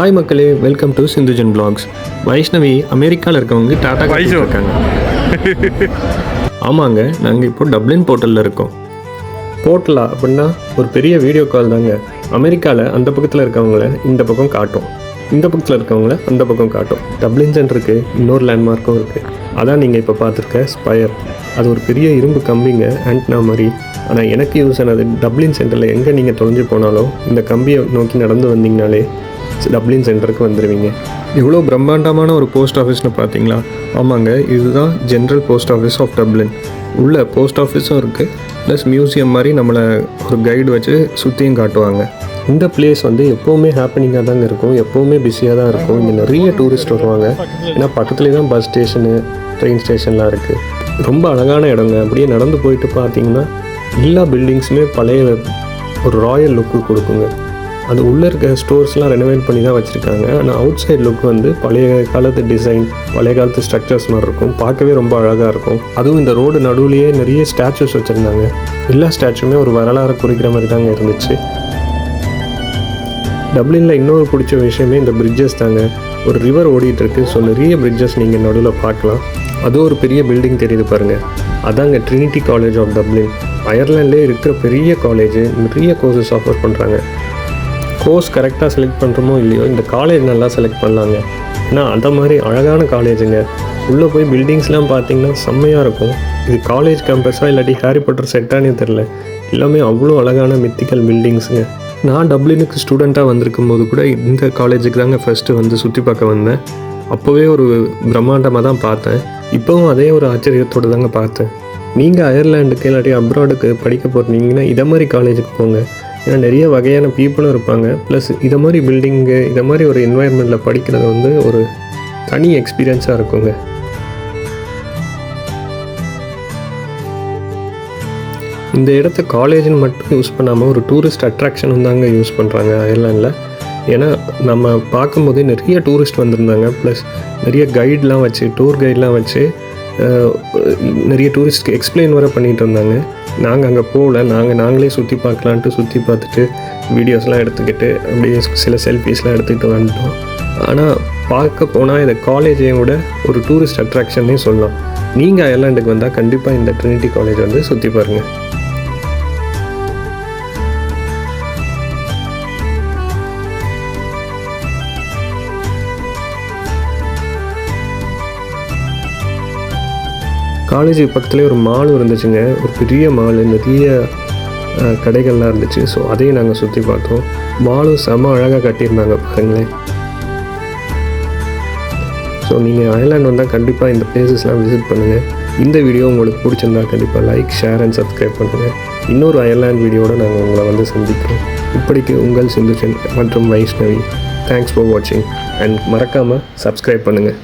Hi மக்களே welcome to Sindhujan vlogs Vaishnavi அமெரிக்காவில் இருக்கவங்க டாடா வைஷு. இருக்காங்க. ஆமாங்க நாங்கள் இப்போ டப்ளின் போர்ட்டலில் இருக்கோம். போர்ட்டலா அப்படின்னா ஒரு பெரிய வீடியோ கால் தாங்க. அமெரிக்காவில் அந்த பக்கத்தில் இருக்கவங்கள இந்த பக்கம் காட்டும். இந்த பக்கத்தில் இருக்கவங்கள அந்த பக்கம் காட்டும். டப்ளின் சென்டருக்கு இன்னொரு லேண்ட்மார்க்கும் இருக்குது அதான் நீங்கள் இப்போ பார்த்துருக்க ஸ்பயர் அது ஒரு பெரிய இரும்பு கம்பிங்க ஆண்டனா மாதிரி. ஆனால் எனக்கு யூஸ் ஆனது டப்ளின் சென்டரில் எங்கே நீங்கள் தொலைஞ்சு போனாலும் இந்த கம்பியை நோக்கி நடந்து வந்தீங்கனாலே டப்ளின் சென்டருக்கு வந்துடுவீங்க இவ்வளோ பிரம்மாண்டமான ஒரு போஸ்ட் ஆஃபீஸ்னு பார்த்தீங்களா? ஆமாங்க இதுதான் general post office of Dublin. உள்ள போஸ்ட் ஆஃபீஸும் இருக்குது ப்ளஸ் மியூசியம் மாதிரி நம்மளை ஒரு கைடு வச்சு சுற்றியும் காட்டுவாங்க. இந்த பிளேஸ் வந்து எப்போவுமே ஹாப்பனிங்காக தாங்க இருக்கும். எப்போவுமே பிஸியாக தான் இருக்கும். இங்கே நிறைய டூரிஸ்ட் வருவாங்க. ஏன்னா பக்கத்துலேயே தான் பஸ் ஸ்டேஷனு ட்ரெயின் ஸ்டேஷன்லாம் இருக்குது ரொம்ப அழகான இடங்க. அப்படியே நடந்து போயிட்டு பார்த்தீங்கன்னா எல்லா பில்டிங்ஸுமே பழைய ஒரு ராயல் லுக்கு கொடுக்குங்க. அது உள்ளே இருக்க ஸ்டோர்ஸ்லாம் ரெனோவேட் பண்ணி தான் வச்சுருக்காங்க. ஆனால் அவுட் சைட் லுக் வந்து பழைய காலத்து டிசைன் பழைய காலத்து ஸ்ட்ரக்சர்ஸ் மாதிரி இருக்கும். பார்க்கவே ரொம்ப அழகாக இருக்கும். அதுவும் இந்த ரோடு நடுவுலேயே நிறைய ஸ்டாச்சுஸ் வச்சுருந்தாங்க. எல்லா ஸ்டாச்சுமே ஒரு வரலாறு குறிக்கிற மாதிரி தாங்க இருந்துச்சு. டப்ளினில் இன்னொரு பிடிச்ச விஷயமே இந்த பிரிட்ஜஸ் தாங்க. ஒரு ரிவர் ஓடிட்டுருக்கு. ஸோ நிறைய பிரிட்ஜஸ் நீங்கள் நடுவில் பார்க்கலாம். அதுவும் ஒரு பெரிய பில்டிங் தெரியுது பாருங்கள் அதாங்க ட்ரினிட்டி காலேஜ் ஆஃப் டப்ளின் அயர்லாண்ட்லேயே இருக்கிற பெரிய காலேஜ் நிறைய கோர்சஸ் ஆஃபர் பண்ணுறாங்க கோர்ஸ் கரெக்டாக செலக்ட் பண்ணுறோமோ இல்லையோ இந்த காலேஜ் நல்லா செலக்ட் பண்ணலாங்க. ஏன்னா அந்த மாதிரி அழகான காலேஜுங்க உள்ளே போய் பில்டிங்ஸ்லாம் பார்த்தீங்கன்னா செம்மையாக இருக்கும். இது காலேஜ் கேம்பஸாக இல்லாட்டி ஹாரி பாட்டர் செட்டானே தெரில எல்லாமே அவ்வளோ அழகான மித்திக்கல் பில்டிங்ஸுங்க நான் டப்ளினுக்கு ஸ்டூடெண்ட்டாக வந்திருக்கும் போது கூட இந்த காலேஜுக்கு தாங்க ஃபஸ்ட்டு வந்து சுற்றி பார்க்க வந்தேன். அப்போவே ஒரு பிரம்மாண்டமாக தான் பார்த்தேன். இப்போவும் அதே ஒரு ஆச்சரியத்தோடு தாங்க பார்த்தேன். நீங்கள் அயர்லாண்டுக்கு இல்லாட்டி அப்ராடுக்கு படிக்க போகிறீங்கன்னா இதை மாதிரி காலேஜுக்கு போங்க. ஏன்னா நிறைய வகையான பீப்புளும் இருப்பாங்க. ப்ளஸ் இதை மாதிரி பில்டிங்கு இதை மாதிரி ஒரு என்வாயன்மெண்ட்டில் படிக்கிறது வந்து ஒரு தனி எக்ஸ்பீரியன்ஸாக இருக்குங்க. இந்த இடத்த காலேஜ்னு மட்டும் யூஸ் பண்ணாமல் ஒரு டூரிஸ்ட் அட்ராக்ஷன் தாங்க யூஸ் பண்ணுறாங்க அயர்லாண்டில் ஏன்னா நம்ம பார்க்கும்போதே நிறைய டூரிஸ்ட் வந்திருந்தாங்க. ப்ளஸ் நிறைய கைட்லாம் வச்சு டூர் கைட்லாம் வச்சு நிறைய டூரிஸ்ட்க்கு எக்ஸ்பிளைன் வர பண்ணிகிட்டு இருந்தாங்க. நாங்கள் அங்கே போகல. நாங்கள் நாங்களே சுற்றி பார்க்கலான்ட்டு சுற்றி பார்த்துட்டு வீடியோஸ்லாம் எடுத்துக்கிட்டு அப்படியே சில செல்ஃபீஸ்லாம் எடுத்துக்கிட்டு வந்துட்டோம். ஆனால் பார்க்க போனால் இந்த காலேஜையும் விட ஒரு டூரிஸ்ட் அட்ராக்ஷன்னே சொல்லலாம். நீங்கள் அயர்லாண்டுக்கு வந்தால் கண்டிப்பாக இந்த ட்ரினிட்டி காலேஜ் வந்து சுற்றி பாருங்கள் காலேஜ் பக்கத்துலேயே ஒரு மாலும் இருந்துச்சுங்க. ஒரு பெரிய மால் நிறைய கடைகள்லாம் இருந்துச்சு. ஸோ அதையும் நாங்கள் சுற்றி பார்த்தோம். மாலும் செம அழகாக கட்டியிருந்தாங்க பாருங்களேன். ஸோ நீங்கள் அயர்லாண்ட் வந்தால் கண்டிப்பாக இந்த பிளேசஸ்லாம் விசிட் பண்ணுங்கள் இந்த வீடியோ உங்களுக்கு பிடிச்சிருந்தா கண்டிப்பாக லைக் ஷேர் அண்ட் சப்ஸ்கிரைப் பண்ணுங்கள் இன்னொரு அயர்லாண்ட் வீடியோட நாங்கள் உங்களை வந்து சந்திக்கிறோம். இப்படிக்கு உங்கள் சிந்துச்சன் மற்றும் வைஷ்ணவி. தேங்க்ஸ் ஃபார் வாட்சிங் அண்ட் மறக்காமல் சப்ஸ்கிரைப் பண்ணுங்கள்